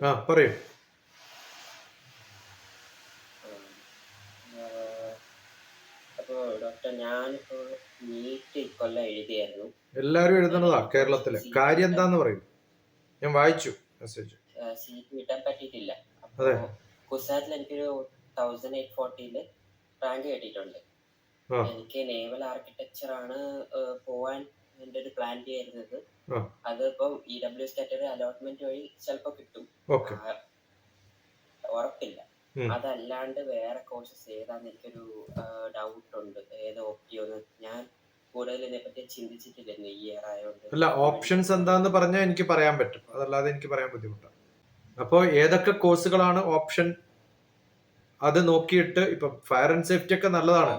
ആ പറയൂ. അപ്പോൾ ഡോക്ടർ ഞാനിപ്പോ നീറ്റ് ഇക്കൊല്ലം എഴുതിയായിരുന്നു. എല്ലാരും എഴുതുന്നതാ കേരളത്തിലെ. കാര്യം എന്താന്ന് പറയും. ഞാൻ വായിച്ചു മെസ്സേജ്. സീറ്റ് കിട്ടാൻ പറ്റിയിട്ടില്ല. അതെ. കുസാറ്റിൽ എനിക്കൊരു തൗസൻഡ് എയ്റ്റ് ഫോർട്ടിയിൽ റാങ്ക് കിട്ടിയിട്ടുണ്ട്. എനിക്ക് നേവൽ ആർക്കിടെക്ചർ ആണ് പോവാൻ എന്റെ ഒരു പ്ലാൻ ചെയ്യുന്നത് ആ. അതിപ്പം ഇ ഡബ്ല്യു കാറ്റഗറി അലോട്ട്മെന്റ് വഴി ചിലപ്പോ കിട്ടും. ഉറപ്പില്ല. അതല്ലാണ്ട് വേറെ കോഴ്സസ് ഏതാന്ന് എനിക്കൊരു ഡൗട്ട് ഉണ്ട്. ഏത് ഓപ്റ്റിയോന്ന് ഞാൻ കൂടുതൽ ഇതിനെപ്പറ്റി ചിന്തിച്ചിട്ടില്ലെന്ന് ഈ ഇയർ ആയതുകൊണ്ട് അല്ല ഓപ്ഷൻസ് എന്താന്ന് പറഞ്ഞാൽ എനിക്ക് പറയാൻ പറ്റും. അതല്ലാതെ എനിക്ക് പറയാൻ ബുദ്ധിമുട്ടാണ് അപ്പോൾ ഏതൊക്കെ കോഴ്സുകളാണ് ഓപ്ഷൻ അത് നോക്കിയിട്ട് ഇപ്പൊ ഫയർ ആൻഡ് സേഫ്റ്റി ഒക്കെ നല്ലതാണ്.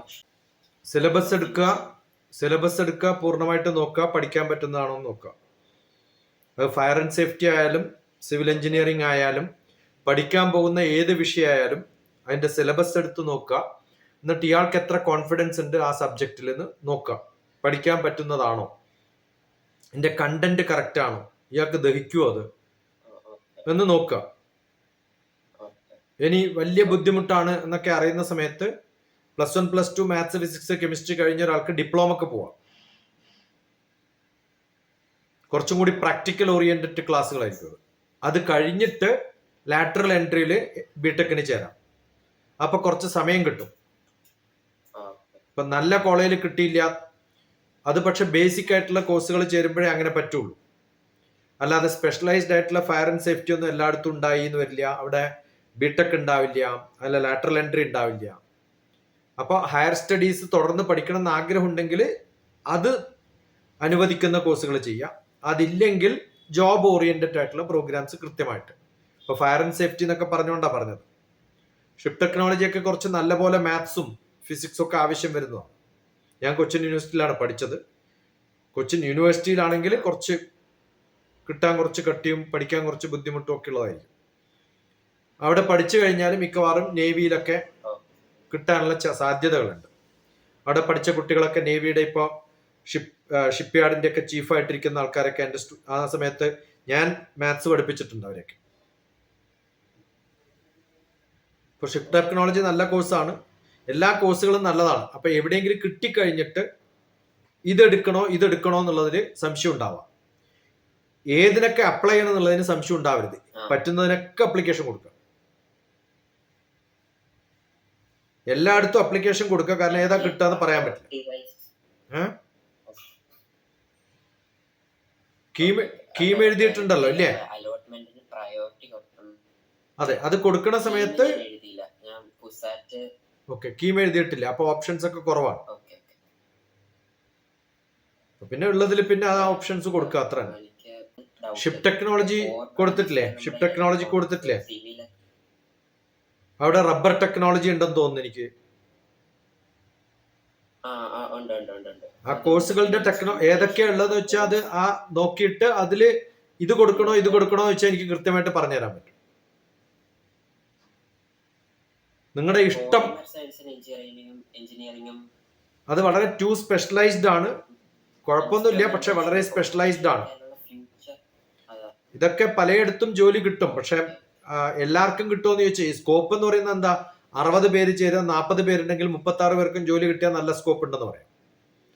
സിലബസ് എടുക്കുക സിലബസ് എടുക്കുക പൂർണമായിട്ട് നോക്കുക പഠിക്കാൻ പറ്റുന്നതാണോ എന്ന് നോക്കുക. അത് ഫയർ ആൻഡ് സേഫ്റ്റി ആയാലും സിവിൽ എഞ്ചിനീയറിംഗ് ആയാലും പഠിക്കാൻ പോകുന്ന ഏത് വിഷയമായാലും അതിന്റെ സിലബസ് എടുത്ത് നോക്കുക. എന്നിട്ട് ഇയാൾക്ക് എത്ര കോൺഫിഡൻസ് ഉണ്ട് ആ സബ്ജക്റ്റിൽ നിന്ന് നോക്കുക. പഠിക്കാൻ പറ്റുന്നതാണോ? എന്റെ കണ്ടന്റ് കറക്റ്റ് ആണോ? ഇയാൾക്ക് ദഹിക്കുമോ അത്? എന്ന് നോക്കുക. ഇനി വലിയ ബുദ്ധിമുട്ടാണ് എന്നൊക്കെ അറിയുന്ന സമയത്ത് plus one plus two maths physics chemistry കഴിഞ്ഞ ഒരാൾക്ക് ഡിപ്ലോമക്ക് പോവാം. കുറച്ചും കൂടി പ്രാക്ടിക്കൽ ഓറിയന്റഡ് ക്ലാസ്സുകളായിരിക്കും അത്. അത് കഴിഞ്ഞിട്ട് ലാറ്ററൽ എൻട്രിയിൽ ബിടെക്കിന് ചേരാം. അപ്പൊ കുറച്ച് സമയം കിട്ടും. ഇപ്പൊ നല്ല കോളേജിൽ കിട്ടിയില്ല. അത് പക്ഷെ ബേസിക് ആയിട്ടുള്ള കോഴ്സുകൾ ചേരുമ്പോഴേ അങ്ങനെ പറ്റുള്ളൂ. അല്ലാതെ സ്പെഷ്യലൈസ്ഡ് ആയിട്ടുള്ള ഫയർ ആൻഡ് സേഫ്റ്റി ഒന്നും എല്ലായിടത്തും ഉണ്ടായി എന്ന് വരില്ല. അവിടെ ബിടെക് ഉണ്ടാവില്ല. അല്ല ലാറ്ററൽ എൻട്രി ഉണ്ടാവില്ല. അപ്പോൾ ഹയർ സ്റ്റഡീസ് തുടർന്ന് പഠിക്കണം എന്ന് ആഗ്രഹം ഉണ്ടെങ്കിൽ അത് അനുവദിക്കുന്ന കോഴ്സുകൾ ചെയ്യാം അതില്ലെങ്കിൽ ജോബ് ഓറിയന്റഡ് ആയിട്ടുള്ള പ്രോഗ്രാംസ് കൃത്യമായിട്ട്. ഇപ്പോൾ ഫയർ ആൻഡ് സേഫ്റ്റി എന്നൊക്കെ പറഞ്ഞുകൊണ്ടാണ് പറഞ്ഞത്. ഷിപ്പ് ടെക്നോളജി ഒക്കെ കുറച്ച് നല്ലപോലെ മാത്സും ഫിസിക്സും ഒക്കെ ആവശ്യം വരുന്നതാണ്. ഞാൻ കൊച്ചിൻ യൂണിവേഴ്സിറ്റിയിലാണ് പഠിച്ചത്. കൊച്ചിൻ യൂണിവേഴ്സിറ്റിയിലാണെങ്കിൽ കുറച്ച് കിട്ടാൻ കുറച്ച് കട്ടിയും പഠിക്കാൻ കുറച്ച് ബുദ്ധിമുട്ടും ഒക്കെ ഉള്ളതായിരിക്കും. അവിടെ പഠിച്ചു കഴിഞ്ഞാൽ മിക്കവാറും നേവിയിലൊക്കെ കിട്ടാനുള്ള സാധ്യതകളുണ്ട്. അവിടെ പഠിച്ച കുട്ടികളൊക്കെ നേവിയുടെ ഇപ്പോൾ ഷിപ്പ് ഷിപ്പ് യാർഡിന്റെ ഒക്കെ ചീഫായിട്ടിരിക്കുന്ന ആൾക്കാരൊക്കെ എന്റെ ആ സമയത്ത് ഞാൻ മാത്സ് പഠിപ്പിച്ചിട്ടുണ്ട് അവരെയൊക്കെ. ഇപ്പോൾ ഷിപ്പ് ടെക്നോളജി നല്ല കോഴ്സാണ്. എല്ലാ കോഴ്സുകളും നല്ലതാണ്. അപ്പോൾ എവിടെയെങ്കിലും കിട്ടിക്കഴിഞ്ഞിട്ട് ഇതെടുക്കണോ ഇതെടുക്കണോ എന്നുള്ളതിൽ സംശയം ഉണ്ടാവാം. ഏതിനൊക്കെ അപ്ലൈ ചെയ്യണം എന്നുള്ളതിന് സംശയം ഉണ്ടാവരുത്. പറ്റുന്നതിനൊക്കെ അപ്ലിക്കേഷൻ കൊടുക്കുക. എല്ലായിടത്തും അപ്ലിക്കേഷൻ കൊടുക്കുക. കാരണം ഏതാ കിട്ടാന്ന് പറയാൻ പറ്റില്ല. കീം എഴുതിയിട്ടുണ്ടല്ലോ ഇല്ലേ? അതെ അത് കൊടുക്കുന്ന സമയത്ത് ഓക്കെ കീം എഴുതിയിട്ടില്ല. അപ്പൊ ഓപ്ഷൻസ് ഒക്കെ കുറവാണ്. പിന്നെ ഉള്ളതിൽ പിന്നെ ആ ഓപ്ഷൻസ് കൊടുക്കുക അത്ര ഷിപ്പ് ടെക്നോളജി കൊടുത്തിട്ടില്ലേ? ഷിപ്പ് ടെക്നോളജി കൊടുത്തിട്ടില്ലേ? അവിടെ റബ്ബർ ടെക്നോളജി ഉണ്ടെന്ന് തോന്നുന്നു എനിക്ക്. ആ കോഴ്സുകളുടെ ടെക്നോ ഏതൊക്കെയാ ഉള്ളതെന്ന് വെച്ചാൽ അത് ആ നോക്കിയിട്ട് അതിൽ ഇത് കൊടുക്കണോ ഇത് കൊടുക്കണോ എന്ന് വെച്ചാൽ എനിക്ക് കൃത്യമായിട്ട് പറഞ്ഞുതരാൻ പറ്റും. നിങ്ങളുടെ ഇഷ്ടം അത് വളരെ ടു സ്പെഷ്യലൈസ്ഡ് ആണ്. കുഴപ്പമൊന്നുമില്ല പക്ഷെ വളരെ സ്പെഷ്യലൈസ്ഡ് ആണ്. ഇതൊക്കെ പലയിടത്തും ജോലി കിട്ടും പക്ഷെ എല്ലാവർക്കും കിട്ടുമെന്ന് ചോദിച്ചാൽ സ്കോപ്പ് എന്ന് പറയുന്നത് എന്താ? അറുപത് പേര് ചെയ്താൽ നാൽപ്പത് പേരുണ്ടെങ്കിൽ മുപ്പത്തി ആറ് പേർക്കും ജോലി കിട്ടിയാൽ നല്ല സ്കോപ്പ് ഉണ്ടെന്ന് പറയാം.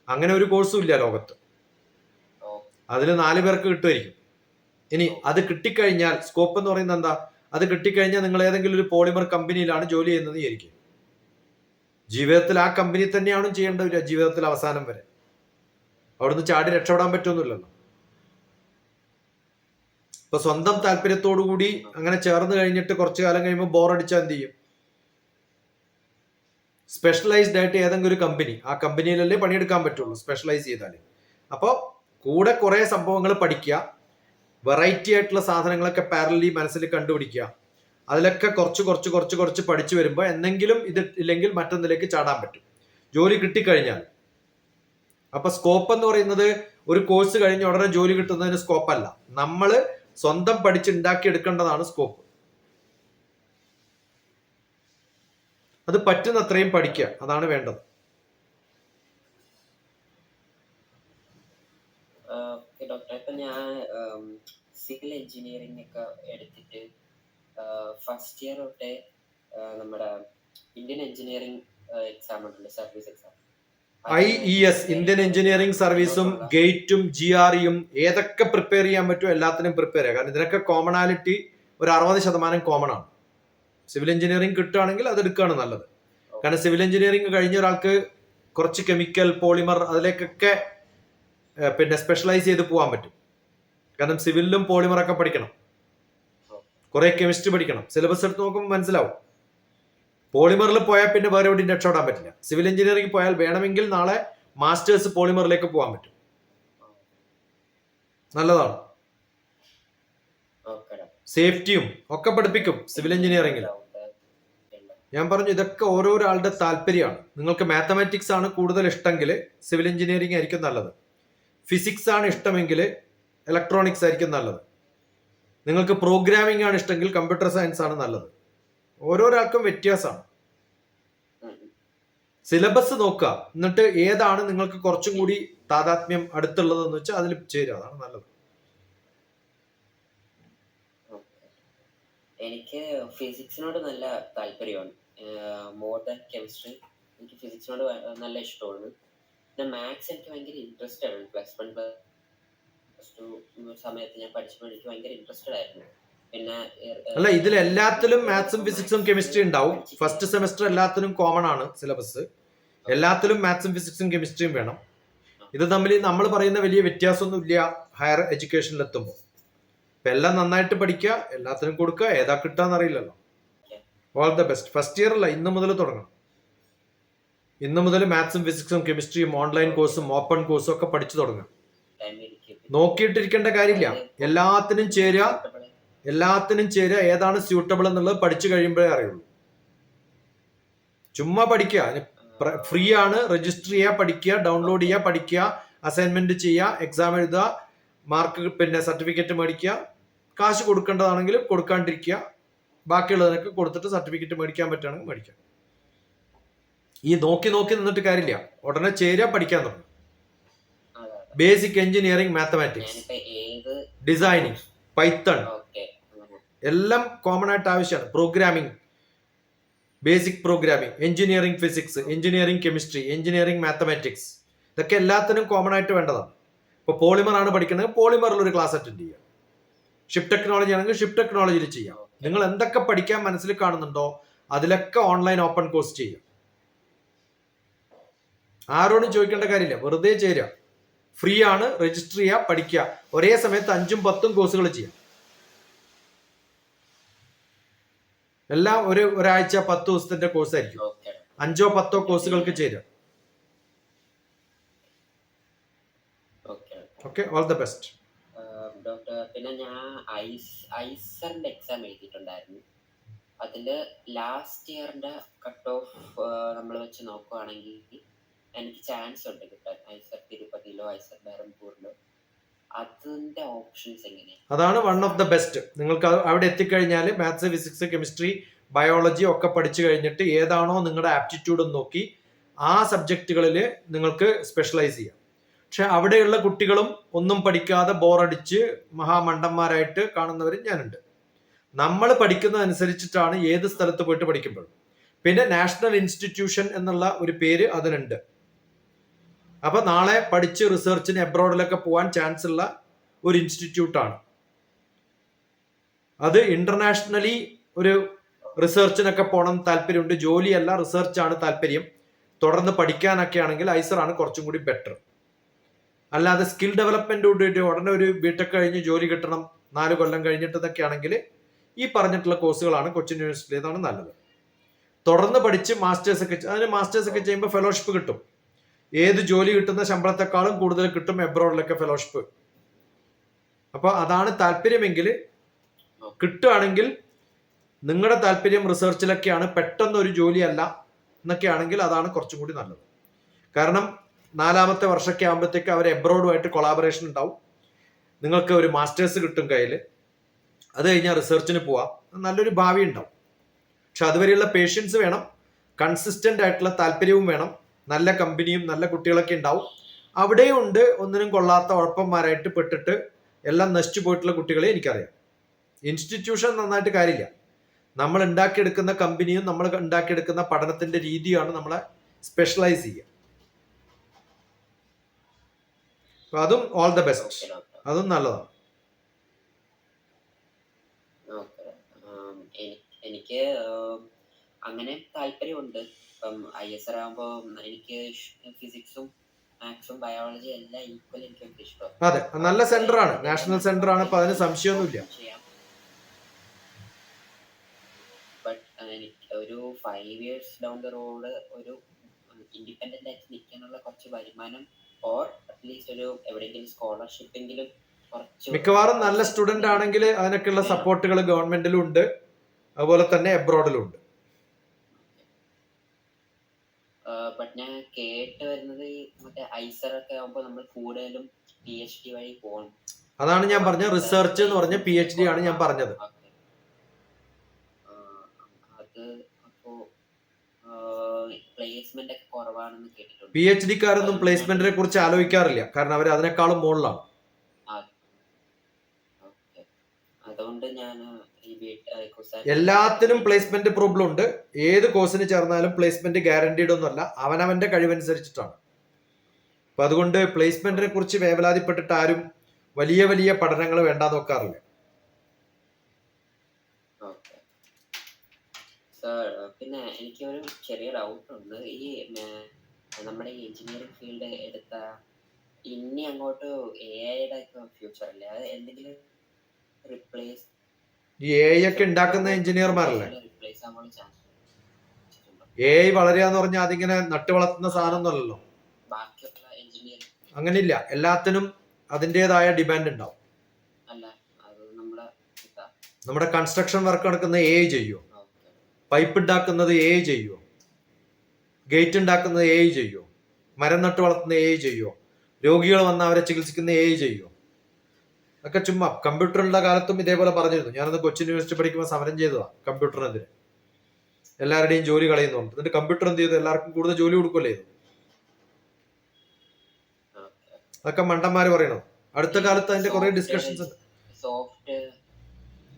അങ്ങനെ ഒരു കോഴ്സും ഇല്ല ലോകത്ത്. അതിൽ നാല് പേർക്ക് കിട്ടുമായിരിക്കും. ഇനി അത് കിട്ടിക്കഴിഞ്ഞാൽ സ്കോപ്പ് എന്ന് പറയുന്നത് എന്താ? അത് കിട്ടിക്കഴിഞ്ഞാൽ നിങ്ങൾ ഏതെങ്കിലും ഒരു പോളിമർ കമ്പനിയിലാണ് ജോലി ചെയ്യുന്നത് ആയിരിക്കും ജീവിതത്തിൽ ആ കമ്പനി തന്നെയാണ് ചെയ്യേണ്ട ജീവിതത്തിൽ അവസാനം വരെ. അവിടുന്ന് ചാടി രക്ഷപ്പെടാൻ പറ്റുമെന്നില്ലല്ലോ ഇപ്പൊ സ്വന്തം താല്പര്യത്തോടു കൂടി അങ്ങനെ ചേർന്ന് കഴിഞ്ഞിട്ട് കുറച്ചു കാലം കഴിയുമ്പോൾ ബോറടിച്ചാൽ എന്ത് ചെയ്യും? സ്പെഷ്യലൈസ്ഡ് ആയിട്ട് ഏതെങ്കിലും ഒരു കമ്പനി ആ കമ്പനിയിലല്ലേ പണിയെടുക്കാൻ പറ്റുള്ളൂ സ്പെഷ്യലൈസ് ചെയ്താൽ അപ്പോൾ കൂടെ കുറേ സംഭവങ്ങൾ പഠിക്കുക വെറൈറ്റി ആയിട്ടുള്ള സാധനങ്ങളൊക്കെ പാരലി മനസ്സിൽ കണ്ടുപിടിക്കുക. അതിലൊക്കെ കുറച്ച് കുറച്ച് കുറച്ച് കുറച്ച് പഠിച്ചു വരുമ്പോൾ എന്തെങ്കിലും ഇത് ഇല്ലെങ്കിൽ മറ്റൊന്നിലേക്ക് ചാടാൻ പറ്റും. ജോലി കിട്ടിക്കഴിഞ്ഞാൽ. അപ്പൊ സ്കോപ്പ് എന്ന് പറയുന്നത് ഒരു കോഴ്സ് കഴിഞ്ഞ് ഉടനെ ജോലി കിട്ടുന്നതിന് സ്കോപ്പ് അല്ല. നമ്മൾ സ്വന്തം പഠിച്ചുണ്ടാക്കി എടുക്കേണ്ടതാണ് സ്കോപ്പ് അത് പറ്റുന്നത്രയും പഠിക്കുക അതാണ് വേണ്ടത്. ഡോക്ടർ സിവിൽ എഞ്ചിനീയറിംഗ് ഒക്കെ എടുത്തിട്ട് ഫസ്റ്റ് ഇയർ തൊട്ടേ നമ്മുടെ ഇന്ത്യൻ എഞ്ചിനീയറിംഗ് എക്സാം ഉണ്ടല്ലോ service exam I E S Indian engineering സർവീസും ഗേറ്റും ജി ആർ ഇയും ഏതൊക്കെ പ്രിപ്പയർ ചെയ്യാൻ പറ്റുമോ എല്ലാത്തിനും പ്രിപ്പയർ ചെയ്യുക. കാരണം ഇതിനൊക്കെ കോമണാലിറ്റി ഒരു അറുപത് ശതമാനം കോമൺ ആണ്. സിവിൽ എഞ്ചിനീയറിംഗ് കിട്ടുകയാണെങ്കിൽ അത് എടുക്കുകയാണ് നല്ലത്. കാരണം സിവിൽ എഞ്ചിനീയറിംഗ് കഴിഞ്ഞ ഒരാൾക്ക് കുറച്ച് കെമിക്കൽ പോളിമർ അതിലേക്കൊക്കെ പിന്നെ സ്പെഷ്യലൈസ് ചെയ്ത് പോകാൻ പറ്റും. കാരണം സിവിലിലും പോളിമറൊക്കെ പഠിക്കണം. കുറെ കെമിസ്ട്രി പഠിക്കണം. സിലബസ് എടുത്ത് നോക്കുമ്പോൾ മനസ്സിലാവും. പോളിമറിൽ പോയാൽ പിന്നെ വേറെ എവിടെയും രക്ഷപ്പെടാൻ പറ്റില്ല. സിവിൽ എഞ്ചിനീയറിംഗ് പോയാൽ വേണമെങ്കിൽ നാളെ മാസ്റ്റേഴ്സ് പോളിമറിലേക്ക് പോകാൻ പറ്റും. നല്ലതാണ്. സേഫ്റ്റിയും ഒക്കെ പഠിപ്പിക്കും സിവിൽ എഞ്ചിനീയറിംഗിൽ. ഞാൻ പറഞ്ഞു ഇതൊക്കെ ഓരോരാളുടെ താല്പര്യമാണ്. നിങ്ങൾക്ക് മാത്തമാറ്റിക്സ് ആണ് കൂടുതൽ ഇഷ്ടമെങ്കിൽ സിവിൽ എഞ്ചിനീയറിംഗ് ആയിരിക്കും നല്ലത്. ഫിസിക്സ് ആണ് ഇഷ്ടമെങ്കിൽ ഇലക്ട്രോണിക്സ് ആയിരിക്കും നല്ലത്. നിങ്ങൾക്ക് പ്രോഗ്രാമിംഗ് ആണ് ഇഷ്ടമെങ്കിൽ കമ്പ്യൂട്ടർ സയൻസ് ആണ് നല്ലത്. ഓരോരാൾക്കും വ്യത്യാസമാണ് സിലബസ് നോക്കുക. എന്നിട്ട് ഏതാണ് നിങ്ങൾക്ക് കുറച്ചും കൂടി താതാത്മ്യം അടുത്തുള്ളതെന്ന് വെച്ചാൽ അതിൽ ചേരുക. അതാണ് നല്ലത്. എനിക്ക് ഫിസിക്സിനോട് നല്ല താല്പര്യമാണ്. മോർ ദാൻ കെമിസ്ട്രി എനിക്ക് ഫിസിക്സിനോട് നല്ല ഇഷ്ടമാണ്. പിന്നെ മാത്സ് എനിക്ക് ഭയങ്കര ഇൻട്രസ്റ്റഡ് ആണ്. പ്ലസ് വൺ പ്ലസ് ടു സമയത്ത് ഞാൻ പഠിച്ചപ്പോൾ എനിക്ക് ഭയങ്കര ഇൻട്രസ്റ്റഡ് ആയിരുന്നു. പിന്നെ അല്ല ഇതിൽ എല്ലാത്തിലും മാത്സും ഫിസിക്സും കെമിസ്ട്രി ഉണ്ടാവും. ഫസ്റ്റ് സെമസ്റ്റർ എല്ലാത്തിലും കോമൺ ആണ് സിലബസ് എല്ലാത്തിലും മാത്സും ഫിസിക്സും കെമിസ്ട്രിയും വേണം. ഇത് തമ്മിൽ നമ്മൾ പറയുന്ന വലിയ വ്യത്യാസമൊന്നും ഇല്ല. ഹയർ എഡ്യൂക്കേഷനിൽ എത്തുമ്പോൾ ഇപ്പൊ എല്ലാം നന്നായിട്ട് പഠിക്കുക എല്ലാത്തിനും കൊടുക്കുക ഏതാ കിട്ടാന്ന് അറിയില്ലല്ലോ all the best first year അല്ല ഇന്ന് മുതൽ തുടങ്ങണം. ഇന്ന് മുതൽ മാത്സും ഫിസിക്സും കെമിസ്ട്രിയും ഓൺലൈൻ കോഴ്സും ഓപ്പൺ കോഴ്സും ഒക്കെ പഠിച്ചു തുടങ്ങാം നോക്കിയിട്ടിരിക്കേണ്ട കാര്യമില്ല. എല്ലാത്തിനും ചേരുക. എല്ലാത്തിനും ചേരുക ഏതാണ് സ്യൂട്ടബിൾ എന്നുള്ളത് പഠിച്ചു കഴിയുമ്പോഴേ അറിയുള്ളൂ. ചുമ്മാ പഠിക്കുക. ഫ്രീ ആണ്. രജിസ്റ്റർ ചെയ്യുക പഠിക്കുക ഡൗൺലോഡ് ചെയ്യുക പഠിക്കുക അസൈൻമെന്റ് ചെയ്യുക എക്സാം എഴുതുക മാർക്ക് പിന്നെ സർട്ടിഫിക്കറ്റ് മേടിക്കുക കാശ് കൊടുക്കേണ്ടതാണെങ്കിലും കൊടുക്കാണ്ടിരിക്കുക. ബാക്കിയുള്ളതിനൊക്കെ കൊടുത്തിട്ട് സർട്ടിഫിക്കറ്റ് മേടിക്കാൻ പറ്റുകയാണെങ്കിൽ മേടിക്കാം. ഈ നോക്കി നോക്കി നിന്നിട്ട് കാര്യമില്ല. ഉടനെ ചേരുക പഠിക്കാൻ തുടങ്ങും. Basic engineering mathematics designing Python എല്ലാം കോമൺ ആയിട്ട് ആവശ്യമാണ്. Programming basic programming engineering physics engineering chemistry engineering mathematics ഇതൊക്കെ എല്ലാത്തിനും കോമൺ ആയിട്ട് വേണ്ടതാണ്. ഇപ്പോൾ പോളിമർ ആണ് പഠിക്കുന്നത്. പോളിമറിൽ ഒരു ക്ലാസ് അറ്റൻഡ് ചെയ്യാം. ഷിഫ്റ്റ് ടെക്നോളജി ആണെങ്കിൽ ഷിഫ്റ്റ് ടെക്നോളജിയിൽ ചെയ്യാം. നിങ്ങൾ എന്തൊക്കെ പഠിക്കാൻ മനസ്സിൽ കാണുന്നുണ്ടോ അതിലൊക്കെ ഓൺലൈൻ ഓപ്പൺ കോഴ്സ് ചെയ്യുക ആരോടും ചോദിക്കേണ്ട കാര്യമില്ല. വെറുതെ ചേരുക. ഫ്രീ ആണ് രജിസ്റ്റർ ചെയ്യുക പഠിക്കുക. ഒരേ സമയത്ത് അഞ്ചും പത്തും കോഴ്സുകൾ ചെയ്യാം. എല്ലാം ഒരു ഒരാഴ്ച പത്ത് ദിവസത്തിന്റെ കോഴ്സ് ആയിരിക്കും. അഞ്ചോ പത്തോ കോഴ്സുകൾക്ക് ചേരുക okay all the best doctor പിന്നെ ഞാൻ ഐസ് ഐസറിന്റെ എക്സാം എഴുതിയിട്ടുണ്ടായിരുന്നു. അതിൽ ലാസ്റ്റ് ഇയറിന്റെ കട്ട് ഓഫ് നമ്മൾ വെച്ച് നോക്കുവാണെങ്കിൽ എനിക്ക് ചാൻസ് ഉണ്ട് കിട്ടാൻ. ഐസർ തിരുപ്പതിയിലോ ഐസർ ബെറംപൂരിലോ അതാണ് വൺ ഓഫ് ദ ബെസ്റ്റ് നിങ്ങൾക്ക് അവിടെ എത്തിക്കഴിഞ്ഞാൽ മാത്സ് ഫിസിക്സ് കെമിസ്ട്രി ബയോളജി ഒക്കെ പഠിച്ചു കഴിഞ്ഞിട്ട് ഏതാണോ നിങ്ങളുടെ ആപ്റ്റിറ്റ്യൂഡ് നോക്കി ആ സബ്ജക്റ്റുകളിൽ നിങ്ങൾക്ക് സ്പെഷ്യലൈസ് ചെയ്യാം. പക്ഷെ അവിടെയുള്ള കുട്ടികളും ഒന്നും പഠിക്കാതെ ബോറടിച്ച് മഹാമണ്ടന്മാരായിട്ട് കാണുന്നവരും ഞാനുണ്ട്. നമ്മൾ പഠിക്കുന്നതനുസരിച്ചിട്ടാണ് ഏത് സ്ഥലത്ത് പോയിട്ട് പഠിക്കുമ്പോഴും പിന്നെ നാഷണൽ ഇൻസ്റ്റിറ്റ്യൂഷൻ എന്നുള്ള ഒരു പേര് അതിനുണ്ട്. അപ്പൊ നാളെ പഠിച്ച് റിസർച്ചിന് എബ്രോഡിലൊക്കെ പോകാൻ ചാൻസ് ഉള്ള ഒരു ഇൻസ്റ്റിറ്റ്യൂട്ടാണ് അത് ഇന്റർനാഷണലി ഒരു റിസർച്ചിനൊക്കെ പോകണം താല്പര്യമുണ്ട്. ജോലിയല്ല റിസർച്ചാണ് താല്പര്യം. തുടർന്ന് പഠിക്കാനൊക്കെ ആണെങ്കിൽ ഐസർ ആണ് കുറച്ചും കൂടി ബെറ്റർ അല്ലാതെ സ്കിൽ ഡെവലപ്മെന്റ് കൂടിയിട്ട് ഉടനെ ഒരു ബിടെക് കഴിഞ്ഞ് ജോലി കിട്ടണം നാല് കൊല്ലം കഴിഞ്ഞിട്ടതൊക്കെ ആണെങ്കിൽ ഈ പറഞ്ഞിട്ടുള്ള കോഴ്സുകളാണ് കൊച്ചിൻ യൂണിവേഴ്സിറ്റിയിലാണ് നല്ലത്. തുടർന്ന് പഠിച്ച് മാസ്റ്റേഴ്സ് ഒക്കെ അതിന് മാസ്റ്റേഴ്സ് ഒക്കെ ചെയ്യുമ്പോൾ ഫെലോഷിപ്പ് കിട്ടും. ഏത് ജോലി കിട്ടുന്ന ശമ്പളത്തെക്കാളും കൂടുതൽ കിട്ടും എബ്രോഡിലൊക്കെ ഫെലോഷിപ്പ് അപ്പോൾ അതാണ് താല്പര്യമെങ്കിൽ കിട്ടുകയാണെങ്കിൽ നിങ്ങളുടെ താല്പര്യം റിസർച്ചിലൊക്കെയാണ് പെട്ടെന്ന് ഒരു ജോലിയല്ല എന്നൊക്കെ ആണെങ്കിൽ അതാണ് കുറച്ചും കൂടി നല്ലത്. കാരണം നാലാമത്തെ വർഷമൊക്കെ ആകുമ്പോഴത്തേക്ക് അവർ എബ്രോഡുമായിട്ട് കൊളാബറേഷൻ ഉണ്ടാവും. നിങ്ങൾക്ക് ഒരു മാസ്റ്റേഴ്സ് കിട്ടും കയ്യിൽ. അത് കഴിഞ്ഞാൽ റിസർച്ചിന് പോവാം. നല്ലൊരു ഭാവി ഉണ്ടാവും പക്ഷെ അതുവരെയുള്ള പേഷ്യൻസ് വേണം. കൺസിസ്റ്റന്റ് ആയിട്ടുള്ള താല്പര്യവും വേണം. നല്ല കമ്പനിയും നല്ല കുട്ടികളൊക്കെ ഉണ്ടാവും. അവിടെയും ഉണ്ട് ഒന്നിനും കൊള്ളാത്ത ഉഴപ്പന്മാരായിട്ട് പെട്ടിട്ട് എല്ലാം നശിച്ചു പോയിട്ടുള്ള കുട്ടികളെ എനിക്കറിയാം. ഇൻസ്റ്റിറ്റ്യൂഷൻ നന്നായിട്ട് കാര്യമില്ല. നമ്മൾ ഉണ്ടാക്കിയെടുക്കുന്ന കമ്പനിയും നമ്മൾ ഉണ്ടാക്കിയെടുക്കുന്ന പഠനത്തിന്റെ രീതിയാണ് നമ്മളെ സ്പെഷ്യലൈസ് ചെയ്യുക. അപ്പൊ അതും ഓൾ ദ ബെസ്റ്റ് അതും നല്ലതാണ്. ഓക്കെ എനിക്ക് അങ്ങനെ താല്പര്യമുണ്ട്. ഇപ്പം ഐ എസ് ആർ ആകുമ്പോൾ എനിക്ക് ഫിസിക്സും മാത്സും ബയോളജി എല്ലാം ഈക്വൽ എനിക്ക് ഇഷ്ടം. അതെ നല്ല സെന്റർ ആണ്. നാഷണൽ സെന്റർ ആണ് അപ്പൊ അതിന് സംശയമൊന്നുമില്ല. ബട്ട് എനിക്ക് ഒരു five years down the road ഒരു ഇൻഡിപെൻഡന്റ് ആയിട്ട് നിൽക്കാനുള്ള കുറച്ച് വരുമാനം ഓർ അറ്റ്ലീസ്റ്റ് ഒരു എവിടെയെങ്കിലും സ്കോളർഷിപ്പെങ്കിലും കുറച്ച് മിക്കവാറും നല്ല സ്റ്റുഡന്റ് ആണെങ്കിൽ അതിനൊക്കെയുള്ള സപ്പോർട്ടുകൾ ഗവൺമെന്റിലും ഉണ്ട്. അതുപോലെ തന്നെ എബ്രോഡിലും ഉണ്ട്. ബട്ട് ഞാൻ കേട്ട് വരുന്നത് മറ്റേ ഐസർ ഒക്കെ ആകുമ്പോൾ നമ്മൾ കൂടുതലും പി എച്ച് ഡി വഴി പോകണം അതാണ് ഞാൻ പറഞ്ഞ റിസർച്ച് എന്ന് പറഞ്ഞ പി എച്ച് ഡി ആണ് ഞാൻ പറഞ്ഞത്. അത് അപ്പോ പ്ലേസ്മെന്റ് ഒക്കെ കുറവാണെന്ന് കേട്ടിട്ടുണ്ട്. പി എച്ച് ഡിക്കാരൊന്നും പ്ലേസ്മെന്റിനെ കുറിച്ച് ആലോചിക്കാറില്ല. കാരണം അവർ അതിനേക്കാളും മുകളിലാണ് അതുകൊണ്ട് ഞാൻ എല്ലാത്തിനും പ്ലേസ്മെന്റ് പ്രോബ്ലം ഉണ്ട് ഏത് കോഴ്സിന് ചേർന്നാലും പ്ലേസ്മെന്റ് ഗ്യാരണ്ടീഡ് ഒന്നുമല്ല. അവനവന്റെ കഴിവനുസരിച്ചിട്ടാണ്. അപ്പൊ അതുകൊണ്ട് പ്ലേസ്മെന്റിനെ കുറിച്ച് വേവലാതിപ്പെട്ടിട്ട് ആരും വലിയ വലിയ പഠനങ്ങൾ വേണ്ട നോക്കാറില്ല പിന്നെ എനിക്ക് ഒരു ചെറിയ ഡൗട്ട് ഉണ്ട്. ഈ നമ്മുടെ ഈ എഞ്ചിനീയറിംഗ് ഫീൽഡ് എടുത്ത ഇനി അങ്ങോട്ട് എ ഐയുടെ ഫ്യൂച്ചർ അല്ലേ? അത് എന്തെങ്കിലും റിപ്ലേസ് ഈ എ ഐ ഒക്കെ ഉണ്ടാക്കുന്ന എഞ്ചിനീയർമാരല്ലേ? എ ഐ വളരുകയെന്ന് പറഞ്ഞാൽ അതിങ്ങനെ നട്ടു വളർത്തുന്ന സാധനമൊന്നുമല്ലല്ലോ. അങ്ങനെയില്ല എല്ലാത്തിനും അതിന്റെതായ ഡിമാൻഡ് ഉണ്ടാവും. നമ്മുടെ കൺസ്ട്രക്ഷൻ വർക്ക് നടക്കുന്ന എ ചെയ്യുമോ പൈപ്പ് ഉണ്ടാക്കുന്നത് എ ചെയ്യുമോ ഗേറ്റ് ഉണ്ടാക്കുന്നത് എ ചെയ്യുമോ മരം നട്ട് വളർത്തുന്ന എ ചെയ്യുമോ രോഗികൾ വന്ന് അവരെ ചികിത്സിക്കുന്ന എ ചെയ്യുമോ ഒക്കെ ചുമ്മാ കമ്പ്യൂട്ടറുള്ള കാലത്തും ഇതേപോലെ പറഞ്ഞിരുന്നു. ഞാനന്ന് കൊച്ചിൻ യൂണിവേഴ്സിറ്റി പഠിക്കുമ്പോൾ സമരം ചെയ്തതാ കമ്പ്യൂട്ടറിനെതിരെ. എല്ലാവരുടെയും ജോലി കളയുന്നുണ്ട് എന്നിട്ട് കമ്പ്യൂട്ടർ എന്ത് ചെയ്തു? എല്ലാവർക്കും കൂടുതൽ ജോലി കൊടുക്കല്ലേ അതൊക്കെ മണ്ടന്മാര് പറയണം? അടുത്ത കാലത്ത് അതിന്റെ കുറെ ഡിസ്കഷൻസ് ഉണ്ട്.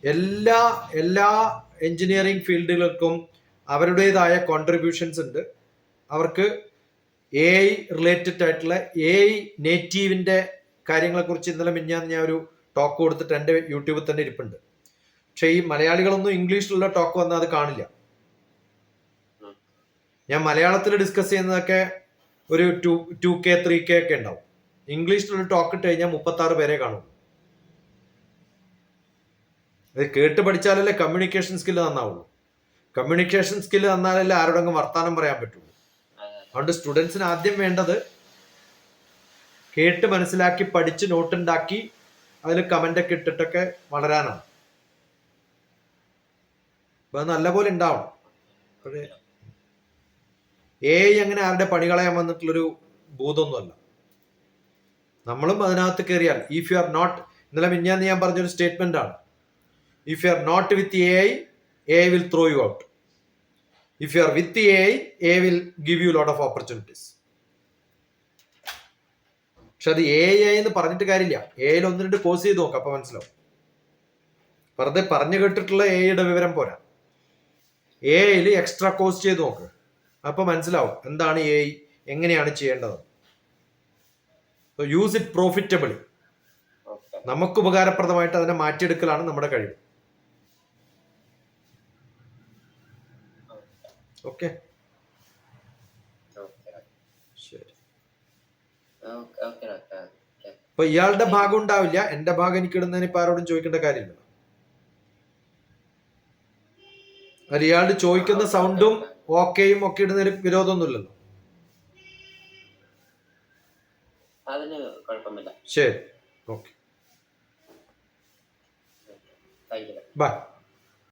എല്ലാ എല്ലാ എഞ്ചിനീയറിംഗ് ഫീൽഡുകൾക്കും അവരുടേതായ കോൺട്രിബ്യൂഷൻസ് ഉണ്ട്. അവർക്ക് എ ഐ റിലേറ്റഡ് ആയിട്ടുള്ള എ ഐ നേറ്റീവിന്റെ കാര്യങ്ങളെക്കുറിച്ച് ഇന്നലെ മിഞ്ഞാന്ന് ഞാൻ ഒരു ടോക്ക് കൊടുത്തിട്ട് എന്റെ യൂട്യൂബിൽ തന്നെ ഇരിപ്പുണ്ട്. പക്ഷേ ഈ മലയാളികളൊന്നും ഇംഗ്ലീഷിലുള്ള ടോക്ക് വന്നാൽ അത് കാണില്ല. ഞാൻ മലയാളത്തിൽ ഡിസ്കസ് ചെയ്യുന്നതൊക്കെ ഒരു two two K three K ഒക്കെ ഉണ്ടാവും. ഇംഗ്ലീഷിലുള്ള ടോക്ക് ഇട്ട് കഴിഞ്ഞാൽ മുപ്പത്തി ആറ് പേരെ കാണും അത് കേട്ട് പഠിച്ചാലല്ലേ കമ്മ്യൂണിക്കേഷൻ സ്കില്ല് നന്നാവുള്ളൂ. കമ്മ്യൂണിക്കേഷൻ സ്കില്ല് നന്നാലല്ലേ ആരോടെങ്കിലും വർത്താനം പറയാൻ പറ്റുള്ളൂ. അതുകൊണ്ട് സ്റ്റുഡൻസിന് ആദ്യം വേണ്ടത് കേട്ട് മനസ്സിലാക്കി പഠിച്ച് നോട്ട് ഉണ്ടാക്കി അതിൽ കമന്റ് ഒക്കെ ഇട്ടിട്ടൊക്കെ വളരാനാണ്. അപ്പൊ അത് നല്ലപോലെ ഉണ്ടാവണം അപ്പോഴേ എ ഐ അങ്ങനെ ആരുടെ പണി കളയാൻ വന്നിട്ടുള്ളൊരു ഭൂതമൊന്നുമല്ല നമ്മളും അതിനകത്ത് കയറിയാൽ ഇഫ് യു ആർ നോട്ട് ഇന്നലെ മിഞ്ഞാന്ന് ഞാൻ പറഞ്ഞൊരു സ്റ്റേറ്റ്മെന്റ് ആണ്. If you are not with A I A will throw you out if you are with A I A will give you lot of opportunities പക്ഷെ അത് എ ഐ എന്ന് പറഞ്ഞിട്ട് കാര്യമില്ല. എ ഐയിൽ ഒന്ന് രണ്ട് കോഴ്സ് ചെയ്ത് നോക്കാം അപ്പൊ മനസ്സിലാവും. വെറുതെ പറഞ്ഞു കേട്ടിട്ടുള്ള എയുടെ വിവരം പോരാ. എ ഐയിൽ എക്സ്ട്രാ കോഴ്സ് ചെയ്ത് നോക്ക്. അപ്പൊ മനസ്സിലാവും എന്താണ് എ എങ്ങനെയാണ് ചെയ്യേണ്ടത്. യൂസ് ഇറ്റ് പ്രോഫിറ്റബിൾ നമുക്ക് ഉപകാരപ്രദമായിട്ട് അതിനെ മാറ്റിയെടുക്കലാണ് നമ്മുടെ കഴിവ്. ഓക്കെ ശരി ഓക്കെ ഓക്കെ ഡോക്ടർ ഓക്കെ അപ്പൊ ഇയാളുടെ ഭാഗം ഉണ്ടാവില്ല. എന്റെ ഭാഗം എനിക്ക് ഇടുന്നതിന് ഇപ്പൊ ആരോടും ചോദിക്കേണ്ട കാര്യമില്ല. അല്ല ഇയാളുടെ ചോദിക്കുന്ന സൗണ്ടും ഓക്കെയും ഒക്കെ ഇടുന്നതിന് വിരോധമൊന്നുമില്ലല്ലോ. ശരി. ഓക്കെ. ബൈ